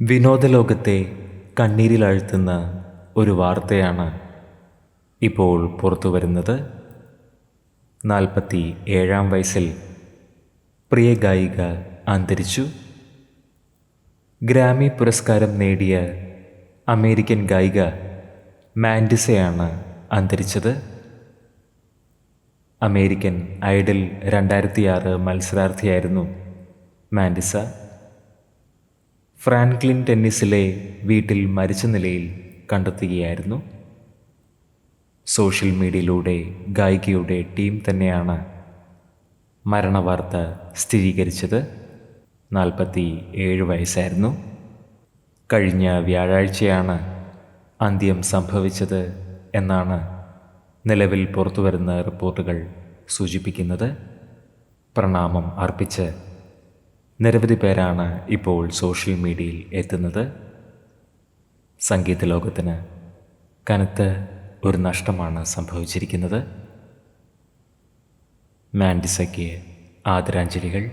വിനോദലോകത്തെ കണ്ണീരിലാഴ്ത്തുന്ന ഒരു വാർത്തയാണ് ഇപ്പോൾ പുറത്തു വരുന്നത്. നാൽപ്പത്തി ഏഴാം വയസ്സിൽ പ്രിയ ഗായിക അന്തരിച്ചു. ഗ്രാമി പുരസ്കാരം നേടിയ അമേരിക്കൻ ഗായിക മാൻഡിസയാണ് അന്തരിച്ചത്. അമേരിക്കൻ ഐഡൽ രണ്ടായിരത്തിയാറ് മത്സരാർത്ഥിയായിരുന്നു മാൻഡിസ. ഫ്രാൻക്ലിൻ ടെന്നീസിലെ വീട്ടിൽ മരിച്ച നിലയിൽ കണ്ടെത്തുകയായിരുന്നു. സോഷ്യൽ മീഡിയയിലൂടെ ഗായികയുടെ ടീം തന്നെയാണ് മരണവാർത്ത സ്ഥിരീകരിച്ചത്. നാൽപ്പത്തി ഏഴ് വയസ്സായിരുന്നു. കഴിഞ്ഞ വ്യാഴാഴ്ചയാണ് അന്ത്യം സംഭവിച്ചത് എന്നാണ് നിലവിൽ പുറത്തുവരുന്ന റിപ്പോർട്ടുകൾ സൂചിപ്പിക്കുന്നത്. പ്രണാമം അർപ്പിച്ച് നിരവധി പേരാണ് ഇപ്പോൾ സോഷ്യൽ മീഡിയയിൽ എത്തുന്നത്. സംഗീത ലോകത്തിന് കനത്ത ഒരു നഷ്ടമാണ് സംഭവിച്ചിരിക്കുന്നത്. മാൻഡിസയ്ക്ക് ആദരാഞ്ജലികൾ.